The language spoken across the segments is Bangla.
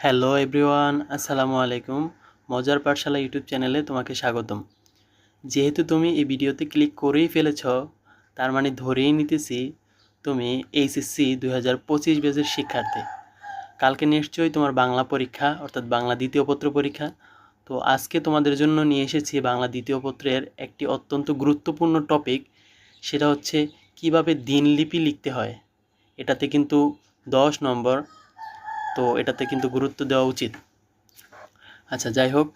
হ্যালো এভরিওয়ান, আসসালামু আলাইকুম। মজার পাঠশালা ইউটিউব চ্যানেলে তোমাকে স্বাগতম। যেহেতু তুমি এই ভিডিওতে ক্লিক করেই ফেলেছ, তার মানে ধরেই নিতেছি তুমি এইচএসসি দুই হাজার পঁচিশ বেজের শিক্ষার্থী। কালকে নিশ্চয়ই তোমার বাংলা পরীক্ষা, অর্থাৎ বাংলা দ্বিতীয় পত্র পরীক্ষা। তো আজকে তোমাদের জন্য নিয়ে এসেছি বাংলা দ্বিতীয় পত্রের একটি অত্যন্ত গুরুত্বপূর্ণ টপিক, সেটা হচ্ছে কীভাবে দিনলিপি লিখতে হয়। এটাতে কিন্তু দশ নম্বর তো এটাতে কিন্তু গুরুত্ব দেওয়া উচিত। আচ্ছা যাই হোক,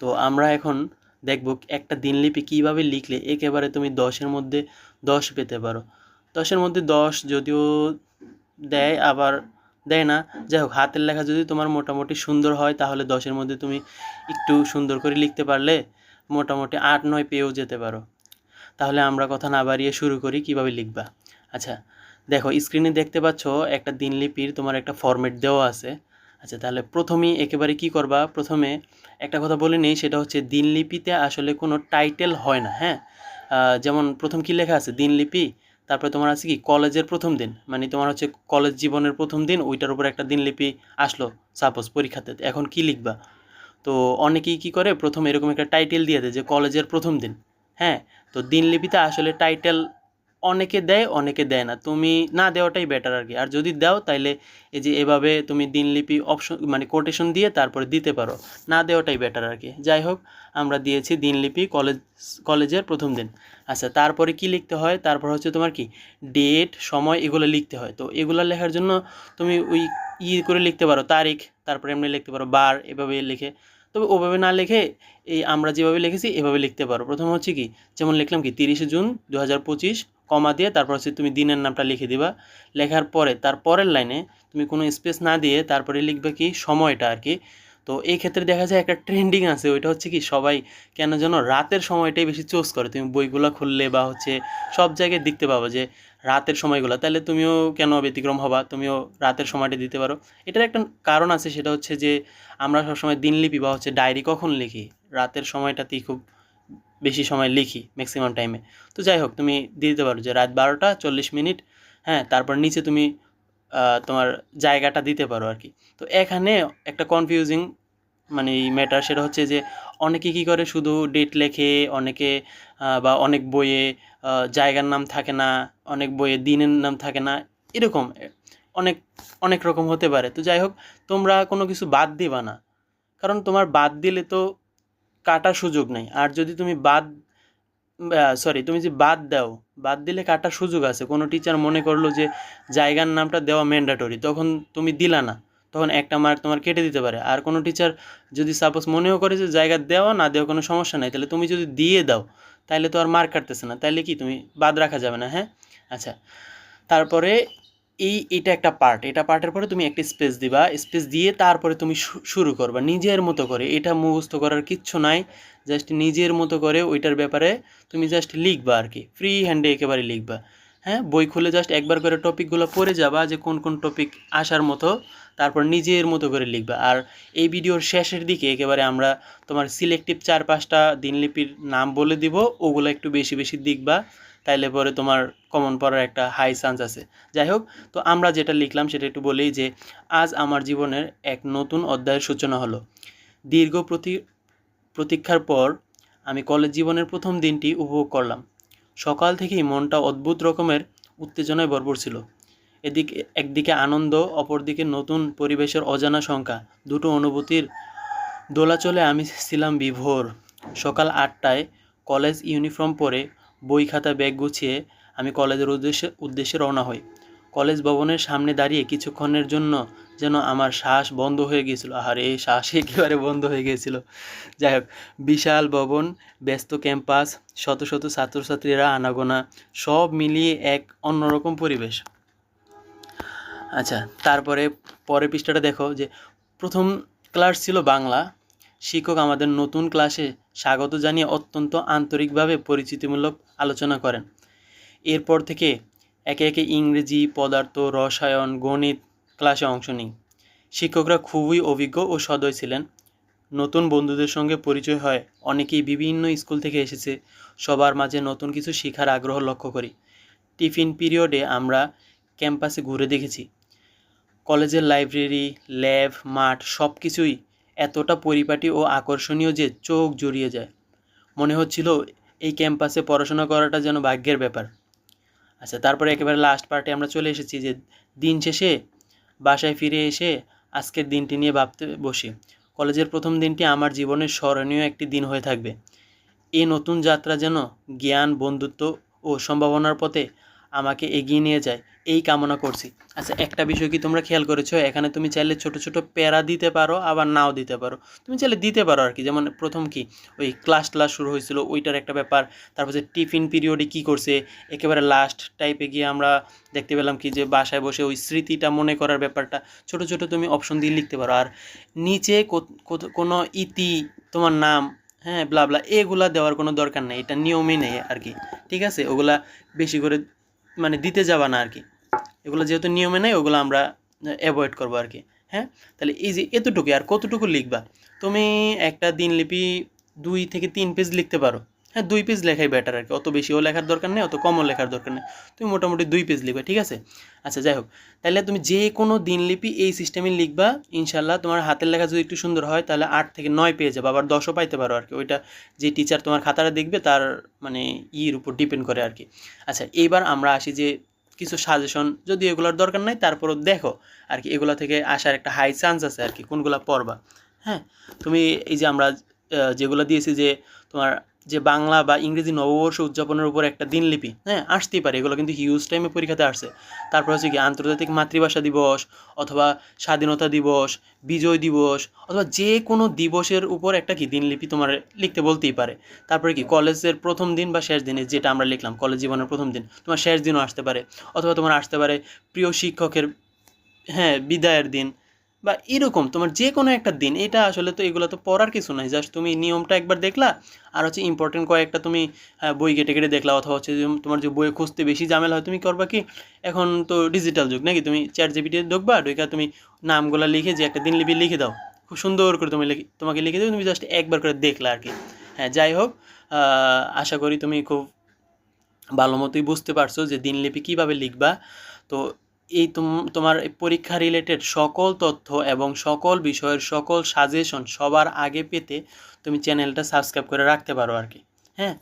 তো আমরা এখন দেখব একটা দিনলিপি কীভাবে লিখলে একেবারে তুমি দশের মধ্যে দশ পেতে পারো। দশের মধ্যে দশ যদিও দেয়, আবার দেয় না। যাই হোক, হাতের লেখা যদি তোমার মোটামুটি সুন্দর হয়, তাহলে দশের মধ্যে তুমি একটু সুন্দর করে লিখতে পারলে মোটামুটি আট নয় পেয়েও যেতে পারো। তাহলে আমরা কথা না বাড়িয়ে শুরু করি, কীভাবে লিখবা? আচ্ছা দেখো স্ক্রিনে দেখতে পাচ্ছ একটা দিনলিপির তোমার একটা ফরম্যাট দেওয়া আছে। আচ্ছা তাহলে প্রথমেই একেবারে কি করবা? প্রথমে একটা কথা বলে নেই, সেটা হচ্ছে দিনলিপিতে আসলে কোনো টাইটেল হয় না হ্যাঁ? যেমন প্রথম কি লেখা আছে? দিনলিপি তারপরে তোমার আছে কি? কলেজের প্রথম দিন। মানে তোমার হচ্ছে কলেজ জীবনের প্রথম দিন, ওইটার উপর একটা দিনলিপি আসলো সাপোজ পরীক্ষাতে। এখন কি লিখবা? তো অনেকেই কি করে? প্রথম এরকম একটা টাইটেল দিয়ে দেয় যে কলেজের প্রথম দিন হ্যাঁ? তো দিনলিপিতে আসলে টাইটেল অনেকে দেয় অনেকে দেয় না। তুমি না দেওয়াটাই বেটার আর কি আর যদি দাও, তাইলে এই যে এভাবে তুমি দিনলিপি অপশন মানে কোটেশন দিয়ে তারপরে দিতে পারো। না দেওয়াটাই বেটার আর কি যাই হোক, আমরা দিয়েছি দিনলিপি কলেজ কলেজের প্রথম দিন। আচ্ছা তারপরে কি লিখতে হয়? তারপর হচ্ছে তোমার কি? ডেট সময় এগুলো লিখতে হয়। তো এগুলো লেখার জন্য তুমি ওই ই করে লিখতে পারো। তারিখ, তারপরে এমনি লিখতে পারো। বার, এভাবে লিখে। তবে ওভাবে না লিখে এই আমরা যেভাবে লিখেছি, এভাবে লিখতে পারো। প্রথম হচ্ছে কি? যেমন লিখলাম কি? তিরিশে জুন দু হাজার পঁচিশ কমা দিয়ে তারপর হচ্ছে তুমি দিনের নামটা লিখে দিবা। লেখার পরে, তার পরের লাইনে তুমি কোনো স্পেস না দিয়ে তারপরে লিখবে কি সময়টা আর কি। তো এই ক্ষেত্রে দেখা যায় একটা ট্রেন্ডিং আছে, ওইটা হচ্ছে কি সবাই কেন যেন রাতের সময়টাই বেশি চুজ করে। তুমি বইগুলো খুললে বা হচ্ছে সব জায়গায় দেখতে পাবো যে রাতের সময়গুলো, তাহলে তুমিও কেন ব্যতিক্রম হবা? তুমিও রাতের সময়টা দিতে পারো। এটার একটা কারণ আছে, সেটা হচ্ছে যে আমরা সবসময় দিনলিপি বা হচ্ছে ডায়েরি কখন লিখি? রাতের সময়টাতেই খুব বেশি সময় লিখি ম্যাক্সিমাম টাইমে তো যাই হোক তুমি দিয়ে দিতে পারো যে রাত বারোটা চল্লিশ মিনিট হ্যাঁ তারপর নিচে তুমি তোমার জায়গাটা দিতে পারো আর কি। তো এখানে একটা কনফিউজিং মানে ম্যাটার সেটা হচ্ছে যে অনেকে কী করে শুধু ডেট লেখে, অনেকে বা অনেক বইয়ে জায়গার নাম থাকে না, অনেক বইয়ে দিনের নাম থাকে না, এরকম, অনেক অনেক রকম হতে পারে। তো যাই হোক তোমরা কোনো কিছু বাদ দিবা না। কারণ তোমার বাদ দিলে তো কাটার সুযোগ নেই। আর যদি তুমি বাদ সরি তুমি যে বাদ দাও, বাদ দিলে কাটার সুযোগ আছে। কোনো টিচার মনে করল যে জায়গার নামটা দেওয়া ম্যান্ডাটরি তখন তুমি দিলা না। তখন একটা মার্ক তোমার কেটে দিতে পারে। আর কোনো টিচার যদি সাপোজ মনেও করে যে জায়গা দেওয়া না দেওয়া কোনো সমস্যা নাই, তাহলে তুমি যদি দিয়ে দাও, তাহলে তো আর মার্ক কাটতেছে না। তাহলে কি, তুমি বাদ রাখা যাবে না হ্যাঁ? আচ্ছা তারপরে এই, এটা একটা পার্ট এটা পার্টের পরে তুমি একটা স্পেস দিবা। স্পেস দিয়ে তারপরে তুমি শুরু করবা। নিজের মতো করে। এটা মুখস্থ করার কিচ্ছু নাই। জাস্ট নিজের মতো করে ওইটার ব্যাপারে তুমি জাস্ট লিখবা আর কি। ফ্রি হ্যান্ডে একেবারে লিখবা। হ্যাঁ? বই খুলে জাস্ট একবার করে টপিকগুলো পড়ে যাবা যে কোন কোন টপিক আসার মতো। তারপর নিজের মতো করে লিখবা। আর এই ভিডিওর শেষের দিকে একেবারে আমরা তোমার সিলেক্টিভ চার, পাঁচটা দিনলিপির নাম বলে দিব। ওগুলো একটু বেশি বেশি দেখবা। তাইলে পরে তোমার কমন পড়ার একটা হাই চান্স আছে। যাই হোক তো আমরা যেটা লিখলাম সেটা একটু বলি যে, আজ আমার জীবনের এক নতুন অধ্যায়ের সূচনা হলো। দীর্ঘ প্রতি, প্রতীক্ষার পর আমি কলেজ জীবনের প্রথম দিনটি উপভোগ করলাম। সকাল থেকেই মনটা অদ্ভুত রকমের উত্তেজনায় ভরপুর ছিল। এদিকে, একদিকে আনন্দ, অপরদিকে নতুন পরিবেশের অজানা সংখ্যা দুটো অনুভূতির দোলাচলে আমি ছিলাম বিভোর। সকাল আটটায় কলেজ ইউনিফর্ম পরে বই খাতা, ব্যাগ গুছিয়ে আমি কলেজের উদ্দেশ্যে উদ্দেশ্যে রওনা হই। কলেজ ভবনের সামনে দাঁড়িয়ে কিছুক্ষণের জন্য যেন আমার শ্বাস বন্ধ হয়ে গিয়েছিল। আর এই শ্বাস একেবারে বন্ধ হয়ে গিয়েছিল। যাই হোক, বিশাল ভবন, ব্যস্ত ক্যাম্পাস, শত শত ছাত্রছাত্রীরা, আনাগোনা, সব মিলিয়ে এক অন্যরকম পরিবেশ। আচ্ছা তারপরে পরের পৃষ্ঠাটা দেখো যে প্রথম ক্লাস ছিল বাংলা শিক্ষক আমাদের নতুন ক্লাসে স্বাগত জানিয়ে অত্যন্ত আন্তরিকভাবে পরিচিতিমূলক আলোচনা করেন। এরপর থেকে একে একে ইংরেজি, পদার্থ, রসায়ন, গণিত ক্লাসে অংশ নিই। শিক্ষকরা খুবই অভিজ্ঞ ও সদয় ছিলেন। নতুন বন্ধুদের সঙ্গে পরিচয় হয়, অনেকেই বিভিন্ন স্কুল থেকে এসেছে। সবার মাঝে নতুন কিছু শেখার আগ্রহ লক্ষ্য করি। টিফিন পিরিয়ডে আমরা ক্যাম্পাসে ঘুরে দেখেছি। কলেজের লাইব্রেরি, ল্যাব, মাঠ সব কিছুই এতটা পরিপাটি ও আকর্ষণীয় যে চোখ জড়িয়ে যায়। মনে হচ্ছিল এই ক্যাম্পাসে পড়াশোনা করাটা যেন ভাগ্যের ব্যাপার। আচ্ছা তারপরে একেবারে লাস্ট পার্টে আমরা চলে এসেছি যে দিন শেষে বাসায় ফিরে এসে আজকের দিনটি নিয়ে ভাবতে বসি। কলেজের প্রথম দিনটি আমার জীবনের স্মরণীয় একটি দিন হয়ে থাকবে। এই নতুন যাত্রা যেন জ্ঞান, বন্ধুত্ব ও সম্ভাবনার পথে আমাকে এগিয়ে নিয়ে যায়। এই কামনা করছি। আচ্ছা একটা বিষয় কি তোমরা খেয়াল করেছ? এখানে তুমি চাইলে ছোট ছোট প্যারা দিতে পারো আবার নাও দিতে পারো। তুমি চাইলে দিতে পারো আর কি। যেমন প্রথম কি, ওই ক্লাস ক্লাস শুরু হয়েছিল, ওইটার একটা ব্যাপার। তারপর যে টিফিন পিরিয়ডে কি করছে, একেবারে লাস্ট টাইপে গিয়ে আমরা দেখতে পেলাম কি যে বাসায় বসে ওই স্মৃতিটা মনে করার ব্যাপারটা। ছোট ছোট তুমি অপশন দিয়ে লিখতে পারো। আর নিচে কোনো ইতি, তোমার নাম হ্যাঁ ব্লা ব্লা এগুলা দেওয়ার কোনো দরকার নেই। এটা নিয়মই নেই আর কি। ঠিক আছে? ওগুলা বেশি করে মানে দিতে যাবা না আর কি। এগুলো যেহেতু নিয়মে নেই, ওগুলো আমরা অ্যাভয়েড করব আর কি। হ্যাঁ? তাহলে এই যে এতটুকু আর কতটুকু লিখবা? তুমি একটা দিনলিপি দুই থেকে তিন পেজ লিখতে পারো। হ্যাঁ দুই পেজ লেখাই বেটার আর কি। অত বেশিও লেখার দরকার নেই, অত কমও লেখার দরকার নেই। তুমি মোটামুটি দুই পেজ লিখবে, ঠিক আছে? আচ্ছা যাই হোক। তাহলে তুমি যে কোনো দিনলিপি এই সিস্টেমে লিখবা ইনশাল্লাহ তোমার হাতের লেখা যদি একটু সুন্দর হয়, তাহলে আট থেকে নয় পেয়ে যাবে আবার দশও পাইতে পারো আর কি। ওইটা যে টিচার তোমার খাতাটা দেখবে, তার মানে ইর উপর ডিপেন্ড করে আর কি। আচ্ছা এইবার আমরা আসি যে কিছু সাজেশন যদি এগুলোর দরকার নাই, তারপরও দেখো। আর কি এগুলো থেকে আসার একটা হাই চান্স আছে আর কি, কোনগুলো পড়বা। হ্যাঁ? তুমি এই যে আমরা যেগুলো দিয়েছি যে তোমার যে বাংলা বা ইংরেজি নববর্ষ উদযাপনের উপর একটা দিনলিপি হ্যাঁ আসতেই পারে। এগুলো কিন্তু হিউজ টাইমে পরীক্ষাতে আসছে তারপর হচ্ছে কি আন্তর্জাতিক মাতৃভাষা দিবস অথবা স্বাধীনতা দিবস, বিজয় দিবস অথবা যে কোনো দিবসের উপর একটা কি দিনলিপি তোমার লিখতে বলতেই পারে। তারপরে কি কলেজের প্রথম দিন বা শেষ দিনে যেটা আমরা লিখলাম, কলেজ জীবনের প্রথম দিন, তোমার শেষ দিনও আসতে পারে। অথবা তোমার আসতে পারে প্রিয় শিক্ষকের হ্যাঁ বিদায়ের দিন বা এরকম তোমার যে কোনো একটা দিন, এটা আসলে তো এগুলো তো পড়ার কিছু নাই। জাস্ট তুমি নিয়মটা একবার দেখলা, আর হচ্ছে ইম্পর্টেন্ট কয়েকটা তুমি বই কেটে কেটে দেখলা, অথবা হচ্ছে তোমার যে বই খুঁজতে বেশি ঝামেলা হয়, তুমি করবা কি, এখন তো ডিজিটাল যুগ নাকি? তুমি চ্যাট জিপিটি ঢুকবা ঢুকা তুমি নামগুলো লিখে যে একটা দিনলিপি লিখে দাও। খুব সুন্দর করে তুমি লিখে, তোমাকে লিখে দেবে, তুমি জাস্ট একবার করে দেখলা আর কি। হ্যাঁ যাই হোক আশা করি তুমি খুব ভালো মতোই বুঝতে পারছ যে দিনলিপি কীভাবে লিখবা। তো এই তোম- তোমার পরীক্ষা রিলেটেড সকল তথ্য এবং সকল বিষয়ের সকল সাজেশন সবার আগে পেতে তুমি চ্যানেলটা সাবস্ক্রাইব করে রাখতে পারো আর কি। হ্যাঁ?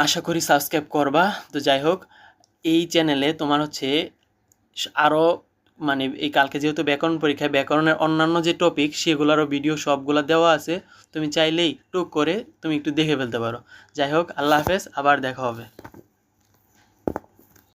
আশা করি সাবস্ক্রাইব করবা। তো যাই হোক, এই চ্যানেলে তোমার হচ্ছে আরও মানে এই কালকে যেহেতু ব্যাকরণ পরীক্ষায় ব্যাকরণের অন্যান্য যে টপিক সেগুলোরও ভিডিও সবগুলো দেওয়া আছে। তুমি চাইলেই টুক করে তুমি একটু দেখে ফেলতে পারো। যাই হোক, আল্লাহ হাফেজ, আবার দেখা হবে।